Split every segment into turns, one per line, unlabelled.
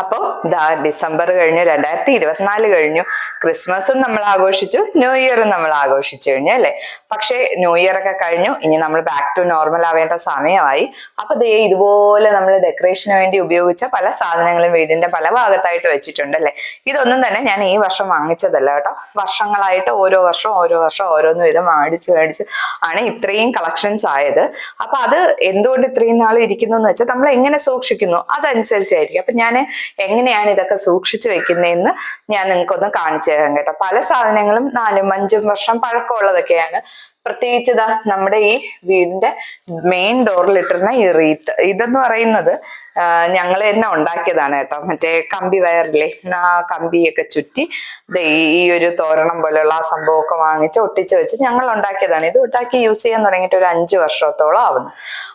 അപ്പോൾ ദാ ഡിസംബർ കഴിഞ്ഞു രണ്ടായിരത്തി ഇരുപത്തിനാല് കഴിഞ്ഞു. ക്രിസ്മസും നമ്മൾ ആഘോഷിച്ചു ന്യൂ ഇയറും നമ്മൾ ആഘോഷിച്ചു കഴിഞ്ഞു അല്ലേ? പക്ഷേ ന്യൂ ഇയർ ഒക്കെ കഴിഞ്ഞു ഇനി നമ്മൾ ബാക്ക് ടു നോർമൽ ആവേണ്ട സമയമായി. അപ്പൊ ദേ ഇതുപോലെ നമ്മൾ ഡെക്കറേഷന് വേണ്ടി ഉപയോഗിച്ച പല സാധനങ്ങളും വീടിന്റെ പല ഭാഗത്തായിട്ട് വെച്ചിട്ടുണ്ട് അല്ലേ? ഇതൊന്നും തന്നെ ഞാൻ ഈ വർഷം വാങ്ങിച്ചതല്ല കേട്ടോ. വർഷങ്ങളായിട്ട് ഓരോ വർഷം ഓരോ വർഷം ഓരോന്നും വിധം മേടിച്ച് മേടിച്ച് ആണ് ഇത്രയും കളക്ഷൻസ് ആയത്. അപ്പൊ അത് എന്തുകൊണ്ട് ഇത്രയും നാൾ ഇരിക്കുന്നു എന്ന് വെച്ചാൽ നമ്മൾ എങ്ങനെ സൂക്ഷിക്കുന്നു? അതനുസരിച്ചായിരിക്കും. അപ്പൊ ഞാൻ എങ്ങനെയാണ് ഇതൊക്കെ സൂക്ഷിച്ചു വെക്കുന്നതെന്ന് ഞാൻ നിങ്ങൾക്കൊന്ന് കാണിച്ചു തരാം കേട്ടോ. പല സാധനങ്ങളും നാലും അഞ്ചും വർഷം പഴക്കമുള്ളതൊക്കെയാണ്. പ്രത്യേകിച്ച് ഇതാ നമ്മുടെ ഈ വീടിന്റെ മെയിൻ ഡോറിൽ ഇട്ടിരുന്ന ഈ റീത്ത് ഇതെന്ന് പറയുന്നത് ഞങ്ങൾ തന്നെ ഉണ്ടാക്കിയതാണ് കേട്ടോ. മറ്റേ കമ്പി വയറില്ലേ ആ കമ്പിയൊക്കെ ചുറ്റി ഈ ഒരു തോരണം പോലെയുള്ള ആ സംഭവമൊക്കെ വാങ്ങിച്ച് ഒട്ടിച്ച് വെച്ച് ഞങ്ങൾ ഉണ്ടാക്കിയതാണ്. ഇത് ഉണ്ടാക്കി യൂസ് ചെയ്യാൻ തുടങ്ങിയിട്ട് ഒരു അഞ്ച് വർഷത്തോളം ആവുന്നു.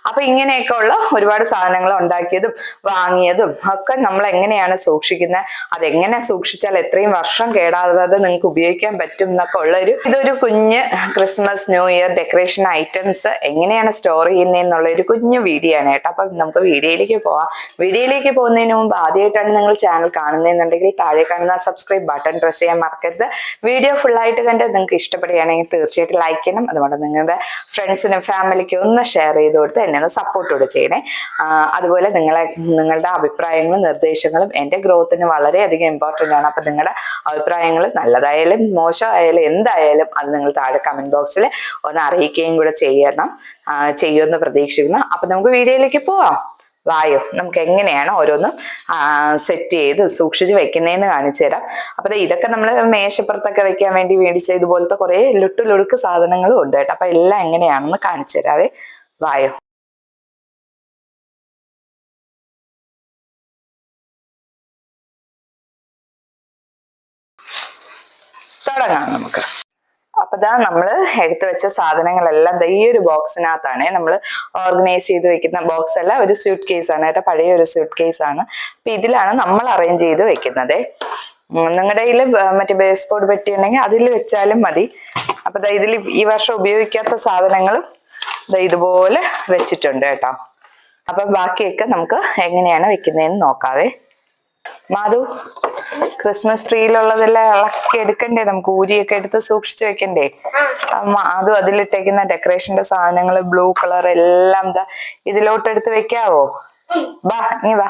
അപ്പൊ ഇങ്ങനെയൊക്കെ ഉള്ള ഒരുപാട് സാധനങ്ങൾ ഉണ്ടാക്കിയതും വാങ്ങിയതും ഒക്കെ നമ്മൾ എങ്ങനെയാണ് സൂക്ഷിക്കുന്നത് അതെങ്ങനെ സൂക്ഷിച്ചാൽ എത്രയും വർഷം കേടാകാതെ നിങ്ങൾക്ക് ഉപയോഗിക്കാൻ പറ്റും എന്നൊക്കെ ഉള്ള ഒരു ഇതൊരു കുഞ്ഞ് Christmas new year decoration items എങ്ങനെയാണ് സ്റ്റോർ ചെയ്യുന്നതെന്നുള്ള ഒരു കുഞ്ഞു വീഡിയോ ആണ് കേട്ടോ. അപ്പൊ നമുക്ക് വീഡിയോയിലേക്ക് പോവാം. വീഡിയോയിലേക്ക് പോകുന്നതിന് മുമ്പ് ആദ്യമായിട്ടാണ് നിങ്ങൾ ചാനൽ കാണുന്നതെന്നുണ്ടെങ്കിൽ താഴെ കാണുന്ന സബ്സ്ക്രൈബ് ബട്ടൺ പ്രസ് ചെയ്യാൻ മറക്കരുത്. വീഡിയോ ഫുൾ ആയിട്ട് കണ്ട് നിങ്ങൾക്ക് ഇഷ്ടപ്പെടുകയാണെങ്കിൽ തീർച്ചയായിട്ടും ലൈക്ക് ചെയ്യണം. അതുകൊണ്ട് നിങ്ങളുടെ ഫ്രണ്ട്സിനും ഫാമിലിക്കും ഒന്ന് ഷെയർ ചെയ്ത് കൊടുത്ത് എന്നെ ഒന്ന് സപ്പോർട്ട് കൂടെ ചെയ്യണേ. അതുപോലെ നിങ്ങളെ നിങ്ങളുടെ അഭിപ്രായങ്ങളും നിർദ്ദേശങ്ങളും എന്റെ ഗ്രോത്തിന് വളരെയധികം ഇമ്പോർട്ടന്റ് ആണ്. അപ്പം നിങ്ങളുടെ അഭിപ്രായങ്ങൾ നല്ലതായാലും മോശമായാലും എന്തായാലും അത് നിങ്ങൾ താഴെ കമന്റ് ബോക്സിൽ ഒന്ന് അറിയിക്കുകയും കൂടെ ചെയ്യണം. ചെയ്യുമെന്ന് പ്രതീക്ഷിക്കുന്നു. അപ്പം നമുക്ക് വീഡിയോയിലേക്ക് പോവാം. വായോ നമുക്ക് എങ്ങനെയാണ് ഓരോന്നും സെറ്റ് ചെയ്ത് സൂക്ഷിച്ച് വെക്കുന്നതെന്ന് കാണിച്ചു തരാം. അപ്പൊ ഇതൊക്കെ നമ്മൾ മേശപ്പുറത്തൊക്കെ വെക്കാൻ വേണ്ടി മേടിച്ച ഇതുപോലത്തെ കുറെ ലുട്ടുലൊടുക്ക് സാധനങ്ങളും ഉണ്ട് കേട്ടോ. അപ്പൊ എല്ലാം എങ്ങനെയാണെന്ന് കാണിച്ചു തരാവേ. വായോ. തുടങ്ങാം നമുക്ക്. അപ്പൊ ഇതാ നമ്മൾ എടുത്തു വെച്ച സാധനങ്ങളെല്ലാം ഈ ഒരു ബോക്സിനകത്താണ്. നമ്മൾ ഓർഗനൈസ് ചെയ്ത് വെക്കുന്ന ബോക്സ് അല്ല ഒരു സ്യൂട്ട് കേസ് ആണ് കേട്ടോ. പഴയ ഒരു സ്യൂട്ട് കേസ് ആണ്. അപ്പൊ ഇതിലാണ് നമ്മൾ അറേഞ്ച് ചെയ്ത് വെക്കുന്നത്. നിങ്ങളുടെ കയ്യിൽ മറ്റേ ബേസ് ബോർഡ് പെട്ടി ഉണ്ടെങ്കിൽ അതിൽ വെച്ചാലും മതി. അപ്പൊ ഇതിൽ ഈ വർഷം ഉപയോഗിക്കാത്ത സാധനങ്ങളും ഇതുപോലെ വെച്ചിട്ടുണ്ട് കേട്ടോ. അപ്പൊ ബാക്കിയൊക്കെ നമുക്ക് എങ്ങനെയാണ് വെക്കുന്നതെന്ന് നോക്കാവേ. മാധു ക്രിസ്മസ് ട്രീയിലുള്ളതെല്ലാം ഇളക്കി എടുക്കണ്ടേ? നമുക്ക് ഊരിയൊക്കെ എടുത്ത് സൂക്ഷിച്ചു വെക്കണ്ടേ? മാധു അതും അതിലിട്ടേക്കുന്ന ഡെക്കറേഷന്റെ സാധനങ്ങൾ ബ്ലൂ കളർ എല്ലാം ഇതിലോട്ട് എടുത്ത് വെക്കാവോ? വാ നീ വാ.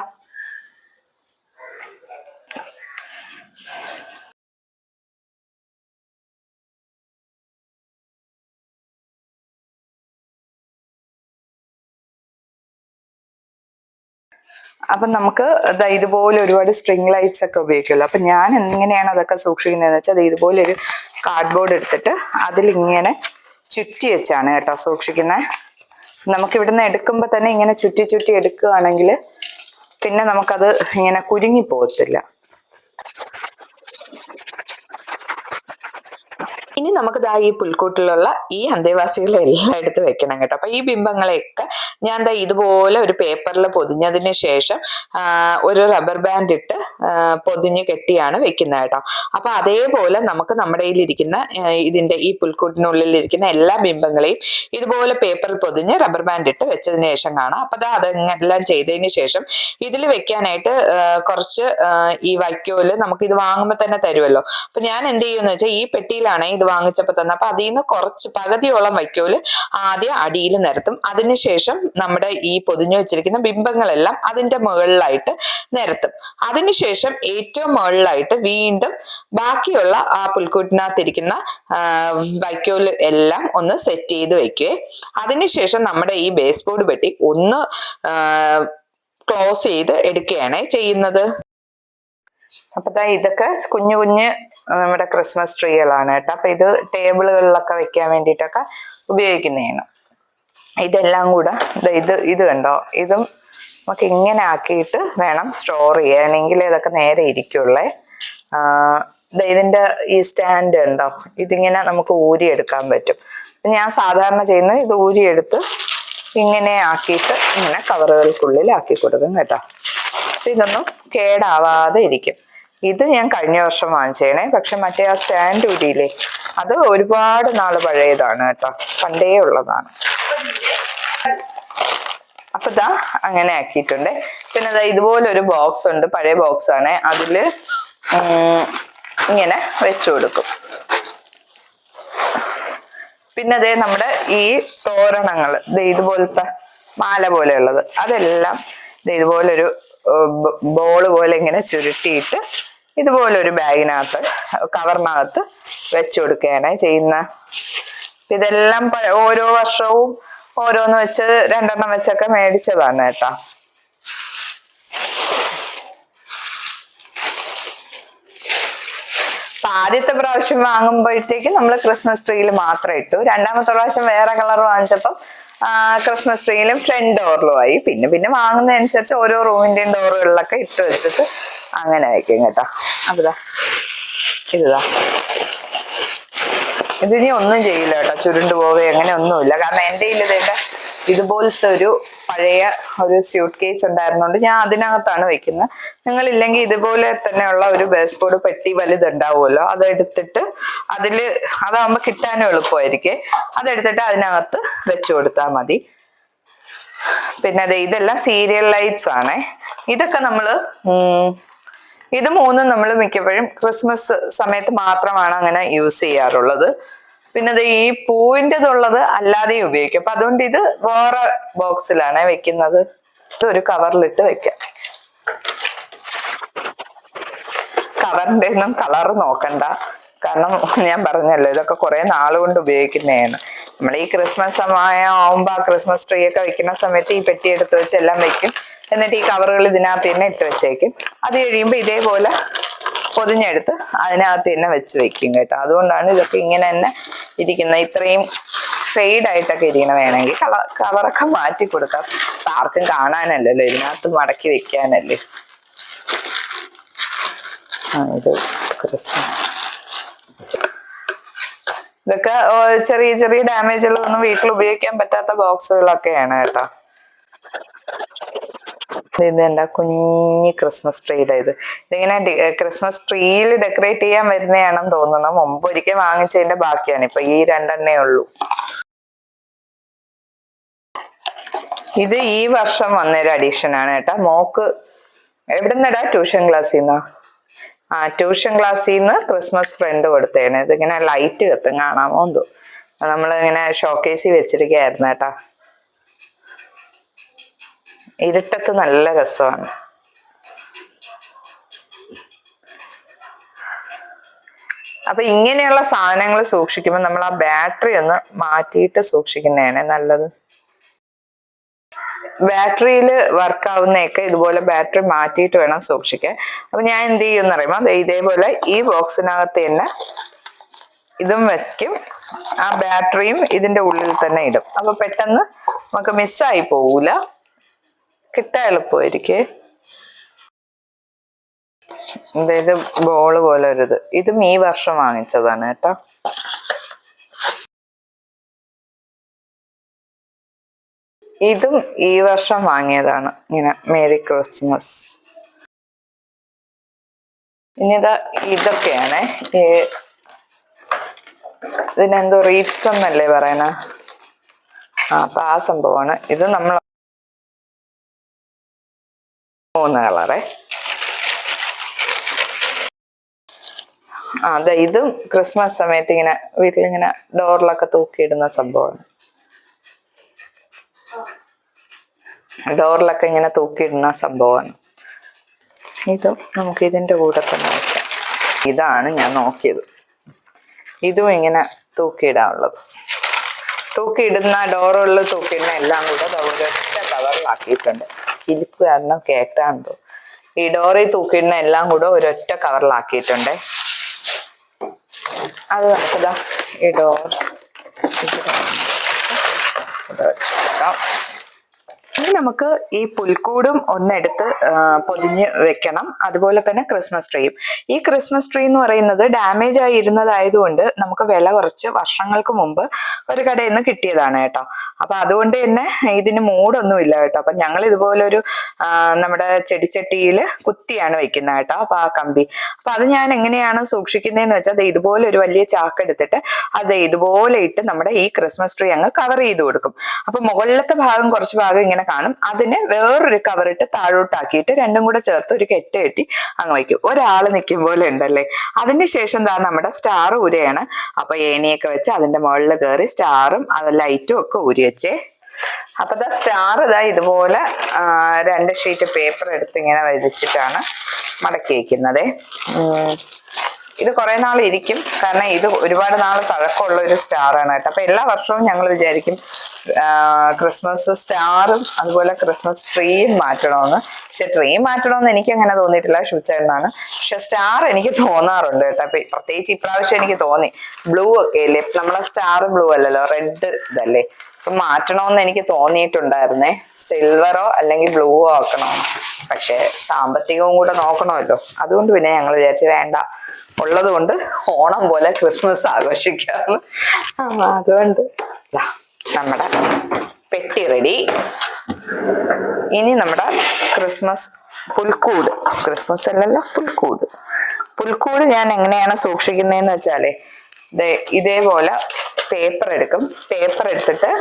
അപ്പൊ നമുക്ക് ഇതുപോലെ ഒരുപാട് സ്ട്രിങ് ലൈറ്റ്സ് ഒക്കെ ഉപയോഗിക്കുമല്ലോ. അപ്പൊ ഞാൻ എങ്ങനെയാണ് അതൊക്കെ സൂക്ഷിക്കുന്നതെന്ന് വെച്ചാൽ ഇതുപോലെ ഒരു കാർഡ്ബോർഡ് എടുത്തിട്ട് അതിലിങ്ങനെ ചുറ്റി വെച്ചാണ് കേട്ടോ സൂക്ഷിക്കുന്നത് നമുക്ക് ഇവിടുന്ന് എടുക്കുമ്പോൾ തന്നെ ഇങ്ങനെ ചുറ്റി ചുറ്റി എടുക്കുകയാണെങ്കിൽ പിന്നെ നമുക്കത് ഇങ്ങനെ കുരുങ്ങി പോകത്തില്ല. ഇനി നമുക്ക് ദാ ഈ പുൽക്കൂട്ടിലുള്ള ഈ അന്തേവാസികളെ എല്ലാം എടുത്ത് വെക്കണം കേട്ടോ. അപ്പൊ ഈ ബിംബങ്ങളെയൊക്കെ ഞാൻ ദാ ഇതുപോലെ ഒരു പേപ്പറിൽ പൊതിഞ്ഞതിന് ശേഷം ഒരു റബ്ബർ ബാൻഡ് ഇട്ട് പൊതിഞ്ഞ് കെട്ടിയാണ് വെക്കുന്നത് കേട്ടോ. അപ്പൊ അതേപോലെ നമുക്ക് നമ്മുടെ കയ്യിലിരിക്കുന്ന ഇതിന്റെ ഈ പുൽക്കൂട്ടിനുള്ളിലിരിക്കുന്ന എല്ലാ ബിംബങ്ങളെയും ഇതുപോലെ പേപ്പറിൽ പൊതിഞ്ഞ് റബ്ബർ ബാൻഡ് ഇട്ട് വെച്ചതിന് ശേഷം കാണാം. അപ്പൊ അത് അതെല്ലാം ചെയ്തതിന് ശേഷം ഇതിൽ വെക്കാനായിട്ട് കുറച്ച് ഈ വൈക്കോൽ നമുക്ക് ഇത് വാങ്ങുമ്പോൾ തന്നെ തരുമല്ലോ അപ്പൊ ഞാൻ എന്ത് ചെയ്യുമെന്ന് വെച്ചാൽ ഈ പെട്ടിയിലാണ് ഇത് വാങ്ങിച്ചപ്പോൾ തന്നെ അപ്പൊ അതിൽ നിന്ന് കുറച്ച് പകുതിയോളം വൈക്കോൽ ആദ്യം അടിയിൽ നിരത്തും. അതിനുശേഷം നമ്മുടെ ഈ പൊതിഞ്ഞു വെച്ചിരിക്കുന്ന ബിംബങ്ങളെല്ലാം അതിന്റെ മുകളിലായിട്ട് നിരത്തും. അതിനുശേഷം ഏറ്റവും മുകളിലായിട്ട് വീണ്ടും ബാക്കിയുള്ള ആ പുൽക്കൂട്ടിനകത്തിരിക്കുന്ന വൈക്കോൽ എല്ലാം ഒന്ന് സെറ്റ് ചെയ്ത് വെക്കുകയെ അതിനുശേഷം നമ്മുടെ ഈ ബേസ് ബോർഡ് പെട്ടി ഒന്ന് ക്ലോസ് ചെയ്ത് എടുക്കുകയാണ് ചെയ്യുന്നത്. അപ്പൊ ഇതൊക്കെ കുഞ്ഞു കുഞ്ഞ് നമ്മുടെ ക്രിസ്മസ് ട്രീകളാണ് കേട്ടോ. അപ്പൊ ഇത് ടേബിളുകളിലൊക്കെ വെക്കാൻ വേണ്ടിയിട്ടൊക്കെ ഉപയോഗിക്കുന്നതാണ്. ഇതെല്ലാം കൂടെ ഇത് ഇത് കണ്ടോ? ഇതും നമുക്ക് ഇങ്ങനെ ആക്കിയിട്ട് വേണം സ്റ്റോർ ചെയ്യാനെങ്കിൽ ഇതൊക്കെ നേരെ ഇരിക്കുള്ളേ. ഇതിന്റെ ഈ സ്റ്റാൻഡ് ഉണ്ടോ? ഇതിങ്ങനെ നമുക്ക് ഊരിയെടുക്കാൻ പറ്റും. ഞാൻ സാധാരണ ചെയ്യുന്നത് ഇത് ഊരിയെടുത്ത് ഇങ്ങനെ ആക്കിയിട്ട് ഇങ്ങനെ കവറുകൾക്കുള്ളിൽ ആക്കി കൊടുക്കും കേട്ടോ. ഇതൊന്നും കേടാവാതെ ഇരിക്കും. ഇത് ഞാൻ കഴിഞ്ഞ വർഷം വാങ്ങിച്ചേണേ പക്ഷെ മറ്റേ ആ സ്റ്റാൻഡ് ഊരിയില്ലേ അത് ഒരുപാട് നാൾ പഴയതാണ് കേട്ടോ. പണ്ടേ ഉള്ളതാണ്. അപ്പൊ ഇതാ അങ്ങനെ ആക്കിയിട്ടുണ്ട്. പിന്നെ ഇതാ ഇതുപോലെ ഒരു ബോക്സ് ഉണ്ട് പഴയ ബോക്സ് ആണ്. അതിൽ ഇങ്ങനെ വെച്ചു കൊടുക്കും. പിന്നെ അതേ നമ്മുടെ ഈ തോരണങ്ങൾ ഇതുപോലത്തെ മാല പോലെയുള്ളത്. അതെല്ലാം ഇതുപോലൊരു ബോൾ പോലെ ഇങ്ങനെ ചുരുട്ടിയിട്ട് ഇതുപോലൊരു ബാഗിനകത്ത് കവറിനകത്ത് വെച്ചു കൊടുക്കുകയാണ് ചെയ്യുന്ന ഇതെല്ലാം ഓരോ വർഷവും ഓരോന്ന് വെച്ച് രണ്ടെണ്ണം വെച്ചൊക്കെ മേടിച്ചതാണ് കേട്ടോ. ആദ്യത്തെ പ്രാവശ്യം വാങ്ങുമ്പോഴത്തേക്ക് നമ്മൾ ക്രിസ്മസ് ട്രീയിൽ മാത്രം ഇട്ടു. രണ്ടാമത്തെ പ്രാവശ്യം വേറെ കളർ വാങ്ങിച്ചപ്പം ക്രിസ്മസ് ട്രീയിലും ഫ്രണ്ട് ഡോറിലും ആയി. പിന്നെ പിന്നെ വാങ്ങുന്നതനുസരിച്ച് ഓരോ റൂമിന്റെയും ഡോറുകളിലൊക്കെ ഇട്ട് വെച്ചിട്ട് അങ്ങനെ വയ്ക്കും കേട്ടോ. അപ്പതാ ഇതാ. ഇതിനി ഒന്നും ചെയ്യില്ല കേട്ടോ. ചുരുണ്ടു പോവേ അങ്ങനെ ഒന്നുമില്ല. കാരണം എന്റെ ഇതേണ്ട ഇതുപോലത്തെ ഒരു പഴയ ഒരു സ്യൂട്ട് കേസ് ഉണ്ടായിരുന്നോണ്ട് ഞാൻ അതിനകത്താണ് വെക്കുന്നത്. നിങ്ങൾ ഇല്ലെങ്കിൽ ഇതുപോലെ തന്നെയുള്ള ഒരു ബേസ് ബോർഡ് പെട്ടി വലുതുണ്ടാവുമല്ലോ അതെടുത്തിട്ട് അതിൽ അതാകുമ്പോൾ കിട്ടാനും എളുപ്പമായിരിക്കും. അതെടുത്തിട്ട് അതിനകത്ത് വെച്ചു കൊടുത്താൽ മതി. പിന്നെ അതെ ഇതെല്ലാം സീരിയൽ ലൈറ്റ്സ് ആണേ. ഇതൊക്കെ നമ്മൾ ഇത് മൂന്നും നമ്മൾ മിക്കപ്പോഴും ക്രിസ്മസ് സമയത്ത് മാത്രമാണ് അങ്ങനെ യൂസ് ചെയ്യാറുള്ളത്. പിന്നെ അത് ഈ പൂവിന്റെതുള്ളത് അല്ലാതെയും ഉപയോഗിക്കും. അപ്പൊ അതുകൊണ്ട് ഇത് വേറെ ബോക്സിലാണ് വെക്കുന്നത്. ഇത് ഒരു കവറിലിട്ട് വെക്കാം. കവറിന്റെ ഒന്നും കളർ നോക്കണ്ട. കാരണം ഞാൻ പറഞ്ഞല്ലോ ഇതൊക്കെ കുറെ നാളുകൊണ്ട് ഉപയോഗിക്കുന്നതാണ്. നമ്മൾ ഈ ക്രിസ്മസ് സമയം ആവുമ്പോ ആ ക്രിസ്മസ് ട്രീ ഒക്കെ വെക്കുന്ന സമയത്ത് ഈ പെട്ടി എടുത്ത് വെച്ച് എല്ലാം വെക്കും. എന്നിട്ട് ഈ കവറുകൾ ഇതിനകത്ത് തന്നെ ഇട്ട് വെച്ചേക്കും. അത് കഴിയുമ്പോൾ ഇതേപോലെ പൊതിഞ്ഞെടുത്ത് അതിനകത്ത് തന്നെ വെച്ച് വെക്കും കേട്ടോ. അതുകൊണ്ടാണ് ഇതൊക്കെ ഇങ്ങനെ തന്നെ ഇരിക്കുന്നത് ഇത്രയും ഫെയ്ഡ് ആയിട്ടൊക്കെ ഇരിക്കണം വേണമെങ്കിൽ കളർ കളറൊക്കെ മാറ്റി കൊടുക്കാം. ആർക്കും കാണാനല്ലല്ലോ ഇതിനകത്ത് മടക്കി വെക്കാനല്ലേ. ഇത് ക്രിസ്മസ് ഇതൊക്കെ ചെറിയ ചെറിയ ഡാമേജുകളൊന്നും വീട്ടിൽ ഉപയോഗിക്കാൻ പറ്റാത്ത ബോക്സുകളൊക്കെയാണ് കേട്ടോ. ഇത് എന്താ കുഞ്ഞി ക്രിസ്മസ് ട്രീയുടെ ഇത്. ഇതിങ്ങനെ ക്രിസ്മസ് ട്രീയിൽ ഡെക്കറേറ്റ് ചെയ്യാൻ വരുന്നതാണെന്ന് തോന്നുന്നു. മുമ്പ് ഒരിക്കൽ വാങ്ങിച്ചതിന്റെ ബാക്കിയാണ്. ഇപ്പൊ ഈ രണ്ടെണ്ണേ ഉള്ളൂ. ഇത് ഈ വർഷം വന്നൊരു അഡീഷൻ ആണ് കേട്ടോ. മോക്ക് എവിടുന്നടാ ട്യൂഷൻ ക്ലാസ്സിൽ നിന്നോ ആ ട്യൂഷൻ ക്ലാസ്സിൽ നിന്ന് ക്രിസ്മസ് ഫ്രണ്ട് കൊടുത്തേണ് ഇതിങ്ങനെ ലൈറ്റ് കത്തും കാണാമോ എന്തോ. നമ്മളിങ്ങനെ ഷോക്കേസി ഷോക്കേസിൽ വെച്ചിരിക്കുകയായിരുന്നു കേട്ടാ. ഇരുട്ടത്ത് നല്ല രസമാണ്. അപ്പൊ ഇങ്ങനെയുള്ള സാധനങ്ങൾ സൂക്ഷിക്കുമ്പോൾ നമ്മൾ ആ ബാറ്ററി ഒന്ന് മാറ്റിയിട്ട് സൂക്ഷിക്കുന്നതാണ് നല്ലത്. ബാറ്ററിയിൽ വർക്കാവുന്നതൊക്കെ ഇതുപോലെ ബാറ്ററി മാറ്റിയിട്ട് വേണം സൂക്ഷിക്കാൻ. അപ്പൊ ഞാൻ എന്ത് ചെയ്യുമെന്ന് അറിയുമ്പോൾ ദേ ഇതേപോലെ ഈ ബോക്സിനകത്ത് തന്നെ ഇതും വെക്കും. ആ ബാറ്ററിയും ഇതിന്റെ ഉള്ളിൽ തന്നെ ഇടും. അപ്പൊ പെട്ടെന്ന് നമുക്ക് മിസ്സായി പോകൂല കിട്ടാൻ എളുപ്പമായിരിക്കേ. ഇത് ബോൾ പോലെ ഒരു ഇത്. ഇതും ഈ വർഷം വാങ്ങിച്ചതാണ് കേട്ടോ. ഇതും ഈ വർഷം വാങ്ങിയതാണ് ഇങ്ങനെ. Merry Christmas. ഇനിതാ ഇതൊക്കെയാണ്. ഇതിനെന്തോ റീറ്റ്സ് എന്നല്ലേ പറയണ? ആ അപ്പൊ ആ സംഭവമാണ്. ഇത് നമ്മൾ മൂന്ന് കളറേ ആ അതെ ഇതും ക്രിസ്മസ് സമയത്ത് ഇങ്ങനെ വീട്ടിലിങ്ങനെ ഡോറിലൊക്കെ തൂക്കിയിടുന്ന സംഭവമാണ്. ഡോറിലൊക്കെ ഇങ്ങനെ തൂക്കിയിടുന്ന സംഭവമാണ്. ഇതും നമുക്ക് ഇതിന്റെ കൂടെ തന്നെ വയ്ക്കാം ഇതാണ് ഞാൻ നോക്കിയത്. ഇതും ഇങ്ങനെ തൂക്കിയിടാനുള്ളത്. തൂക്കിയിടുന്ന ഡോറുകളിൽ തൂക്കിയിടുന്ന എല്ലാം കൂടെ ഒരൊറ്റ കവറിലാക്കിയിട്ടുണ്ട് ഇരിപ്പ് കാരണം കേട്ടാണ്ടോ? ഈ ഡോറിൽ തൂക്കിയിടുന്ന എല്ലാം കൂടെ ഒരൊറ്റ കവറിലാക്കിയിട്ടുണ്ട്. അത് നമുക്കിതാ ഈ ഡോർ. ഇനി നമുക്ക് ഈ പുൽക്കൂടും ഒന്നെടുത്ത് പൊതിഞ്ഞ് വെക്കണം. അതുപോലെ തന്നെ ക്രിസ്മസ് ട്രീയും. ഈ ക്രിസ്മസ് ട്രീ എന്ന് പറയുന്നത് ഡാമേജ് ആയി ഇരുന്നതായതുകൊണ്ട് നമുക്ക് വില കുറച്ച് വർഷങ്ങൾക്ക് മുമ്പ് ഒരു കടയിൽ നിന്ന് കിട്ടിയതാണ് കേട്ടോ. അപ്പൊ അതുകൊണ്ട് തന്നെ ഇതിന് മൂടൊന്നും ഇല്ല കേട്ടോ. അപ്പൊ ഞങ്ങൾ ഇതുപോലെ ഒരു നമ്മുടെ ചെടിച്ചട്ടിയിൽ കുത്തിയാണ് വെക്കുന്നത് കേട്ടോ അപ്പൊ ആ കമ്പി. അപ്പൊ അത് ഞാൻ എങ്ങനെയാണ് സൂക്ഷിക്കുന്നതെന്ന് വെച്ചാൽ അത് ഇതുപോലെ ഒരു വലിയ ചാക്ക് എടുത്തിട്ട് അത് ഇതുപോലെ ഇട്ട് നമ്മുടെ ഈ ക്രിസ്മസ് ട്രീ അങ്ങ് കവർ ചെയ്ത് കൊടുക്കും. അപ്പൊ മുകളിലത്തെ ഭാഗം കുറച്ച് ഭാഗം ഇങ്ങനെ കാണും. അതിന് വേറൊരു കവറിട്ട് താഴോട്ടാക്കിയിട്ട് രണ്ടും കൂടെ ചേർത്ത് ഒരു കെട്ട് കെട്ടി അങ്ങ് വയ്ക്കും. ഒരാൾ നിൽക്കും പോലെ ഉണ്ടല്ലേ? അതിന് ശേഷം എന്താ നമ്മുടെ സ്റ്റാർ ഊരുകയാണ് അപ്പൊ ഏണിയൊക്കെ വെച്ച് അതിന്റെ മുകളിൽ കയറി സ്റ്റാറും അത് ലൈറ്റും ഒക്കെ ഊരി വെച്ചേ. അപ്പൊ ദാ സ്റ്റാർ ഇതാ ഇതുപോലെ രണ്ട് ഷീറ്റ് പേപ്പർ എടുത്ത് ഇങ്ങനെ വരച്ചിട്ടാണ് മടക്കി വയ്ക്കുന്നത് ഇത് കുറെ നാൾ ഇരിക്കും. കാരണം ഇത് ഒരുപാട് നാൾ പഴക്കമുള്ള ഒരു സ്റ്റാറാണ് കേട്ടോ. അപ്പൊ എല്ലാ വർഷവും ഞങ്ങൾ വിചാരിക്കും ക്രിസ്മസ് സ്റ്റാറും അതുപോലെ ക്രിസ്മസ് ട്രീയും മാറ്റണമെന്ന്. പക്ഷെ ട്രീ മാറ്റണമെന്ന് എനിക്ക് അങ്ങനെ തോന്നിയിട്ടില്ല ശുചേട്ടനാണ്. പക്ഷെ സ്റ്റാർ എനിക്ക് തോന്നാറുണ്ട് കേട്ടോ. അപ്പൊ പ്രത്യേകിച്ച് ഇപ്രാവശ്യം എനിക്ക് തോന്നി. ബ്ലൂ ഒക്കെ അല്ലേ നമ്മളെ സ്റ്റാർ ബ്ലൂ അല്ലല്ലോ റെഡ് ഇതല്ലേ? മാറ്റണമെന്ന് എനിക്ക് തോന്നിയിട്ടുണ്ടായിരുന്നേ. സിൽവറോ അല്ലെങ്കിൽ ബ്ലൂവോ ആക്കണമെന്ന് പക്ഷേ സാമ്പത്തികവും കൂടെ നോക്കണമല്ലോ. അതുകൊണ്ട് പിന്നെ ഞങ്ങൾ വിചാരിച്ച് വേണ്ട. ഉള്ളത് കൊണ്ട് ഓണം പോലെ ക്രിസ്മസ് ആഘോഷിക്കാന്ന്. അപ്പൊ അതുകൊണ്ട് നമ്മുടെ പെട്ടി റെഡി ഇനി നമ്മുടെ ക്രിസ്മസ് പുൽക്കൂട്. ക്രിസ്മസ് അല്ലല്ലോ പുൽക്കൂട്. പുൽക്കൂട് ഞാൻ എങ്ങനെയാണ് സൂക്ഷിക്കുന്നതെന്ന് വെച്ചാലേ ഇതേപോലെ പേപ്പർ എടുക്കും. പേപ്പർ എടുത്തിട്ട്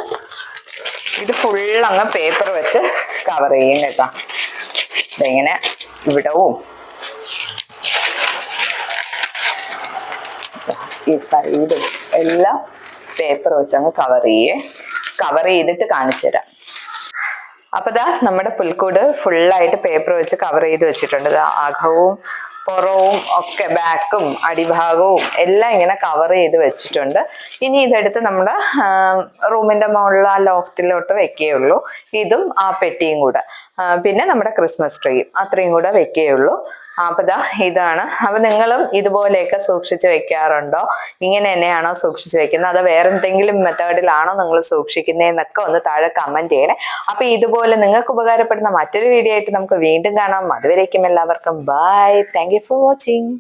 ഇത് ഫുൾ അങ്ങ് പേപ്പർ വെച്ച് കവർ ചെയ്യും കേട്ടോ. ഇതെങ്ങനെ ഇവിടവും ഈ സൈഡും എല്ലാം പേപ്പർ വെച്ച് അങ്ങ് കവർ ചെയ്യേ. കവർ ചെയ്തിട്ട് കാണിച്ചു തരാം. അപ്പൊ ദാ നമ്മുടെ പുൽക്കൂട് ഫുള്ളായിട്ട് പേപ്പർ വെച്ച് കവർ ചെയ്ത് വെച്ചിട്ടുണ്ട്. അകവും പുറവും ഒക്കെ ബാക്കും അടിഭാഗവും എല്ലാം ഇങ്ങനെ കവർ ചെയ്ത് വെച്ചിട്ടുണ്ട്. ഇനി ഇതെടുത്ത് നമ്മുടെ റൂമിന്റെ മുകളിൽ ആ ലോഫ്റ്റിലോട്ട് വെക്കുകയുള്ളൂ ഇതും ആ പെട്ടിയും കൂടെ. പിന്നെ നമ്മുടെ ക്രിസ്മസ് ട്രീയും അത്രയും കൂടെ വെക്കുകയുള്ളൂ അപ്പതാ ഇതാണ്. അപ്പൊ നിങ്ങളും ഇതുപോലെയൊക്കെ സൂക്ഷിച്ച് വെക്കാറുണ്ടോ? ഇങ്ങനെ തന്നെയാണോ സൂക്ഷിച്ച് വെക്കുന്നത്? അതോ വേറെ എന്തെങ്കിലും മെത്തേഡിലാണോ നിങ്ങൾ സൂക്ഷിക്കുന്നതെന്നൊക്കെ ഒന്ന് താഴെ കമന്റ് ചെയ്യണേ. അപ്പൊ ഇതുപോലെ നിങ്ങൾക്ക് ഉപകാരപ്പെടുന്ന മറ്റൊരു വീഡിയോ ആയിട്ട് നമുക്ക് വീണ്ടും കാണാം. അതുവരേക്കും എല്ലാവർക്കും. Bye thank for watching